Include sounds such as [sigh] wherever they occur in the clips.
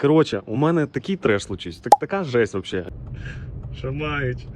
Коротше, у мене такий треш случився, так, така жесть взагалі. Що мають?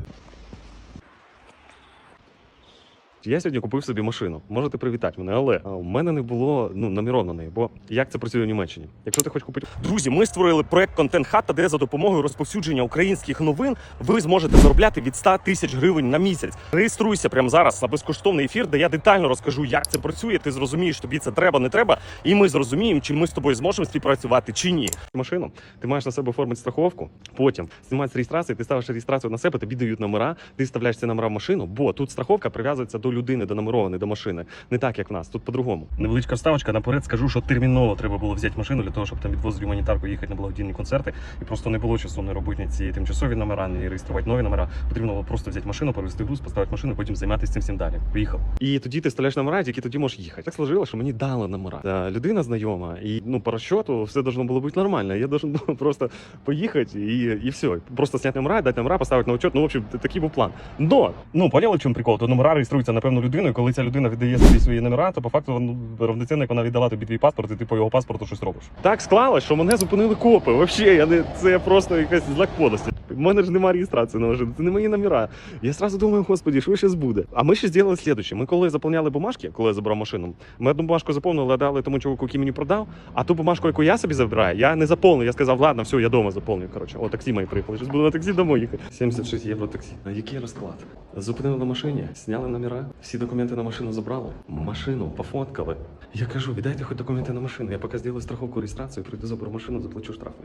Я сьогодні купив собі машину. Можете привітати мене, але а, у мене не було ну номеров на неї. Бо як це працює в Німеччині? Якщо ти хочеш купити Друзі, ми створили проект Контент Хата, де за допомогою розповсюдження українських новин ви зможете заробляти від 100 тисяч гривень на місяць. Реєструйся прямо зараз на безкоштовний ефір, де я детально розкажу, як це працює. Ти зрозумієш, тобі це треба, не треба, і ми зрозуміємо, чи ми з тобою зможемо співпрацювати чи ні. машину, ти маєш на себе оформити страховку, потім знімається реєстрація, ти ставиш реєстрацію на себе, тобі дають номера, ти вставляєш ці номера в машину, бо тут страховка прив'язується до людини, до номерованої, до машини. Не так, як в нас, тут по-другому. Невеличка вставочка, наперед скажу, що терміново треба було взяти машину для того, щоб там відвозити гуманітарку, їхати на благодійні концерти. І просто не було часу не робити ці тимчасові номера, не реєструвати нові номера. Потрібно було просто взяти машину, перевести груз, поставити машину, потім займатися цим всім далі. Поїхав. І тоді ти вставляєш номера, і тільки тоді можеш їхати. Так сложило, що мені дали номера. Та людина знайома, і ну по розчету все должно було бути нормально. Я должен був [laughs] просто поїхати і, і все. Просто зняти номера, дати номера, поставити на учет. Ну, в общем, такий був план. Но, ну поняли, в чому прикол? То номера реєструються на певну людину, і коли ця людина віддає собі свої номера, то по факту ну, равноцінно, як вона віддала тобі твій паспорт, і ти по його паспорту щось робиш. Так склалось, що мене зупинили копи. Взагалі, я не це просто якась знак подлості. У мене ж немає реєстрації на машину, це не мої номера. Я сразу думаю, господі, що зараз буде? А ми ще зробили слідуюче. Ми коли заповняли бумажки, коли я забрав машину, ми одну бумажку заповнили, дали тому чоловіку, який мені продав, а ту бумажку, яку я собі забираю, я не заповнив. Я сказав, ладно, все, я дома заповню. Коротше, о, таксі мої приїхали. Зараз буду на таксі домой їхати. 76 євро таксі. А який розклад? Зупинили на машині, зняли номера, всі документи на машину забрали, машину пофоткали. Я кажу, віддайте хоч документи на машину. Я поки зроблю страховку реєстрацію, прийду заберу машину, заплачу штрафи.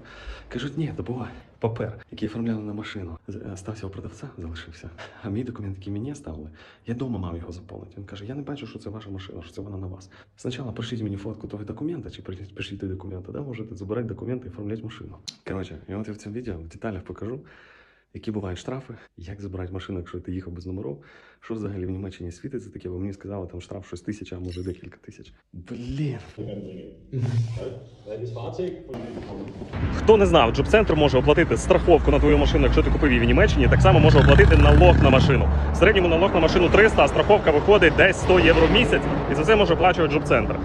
Кажуть, ні, добувай. Папер, який оформляли на машину. Е, Стався у продавця, залишився. А мій документ, який мені ставили, я дома мав його заповнити. Він каже: я не бачу, що це ваша машина, що це вона на вас. Спочатку пришліть мені фотку того документа, чи пришліть, пришліть той документ, да, можете забирати документи і оформляти машину. Коротше, і от я в цьому відео в деталях покажу. Які бувають штрафи, як забирати машину, якщо ти їхав без номерів, що взагалі в Німеччині світиться таке, бо мені сказали, там штраф щось тисяча, а може декілька тисяч. Блін. Хто не знав, Джоб-центр може оплатити страховку на твою машину, якщо ти купив її в Німеччині. Так само може оплатити налог на машину. В середньому налог на машину 300, а страховка виходить десь 100 євро в місяць, і за це може оплачувати Джоб-центр.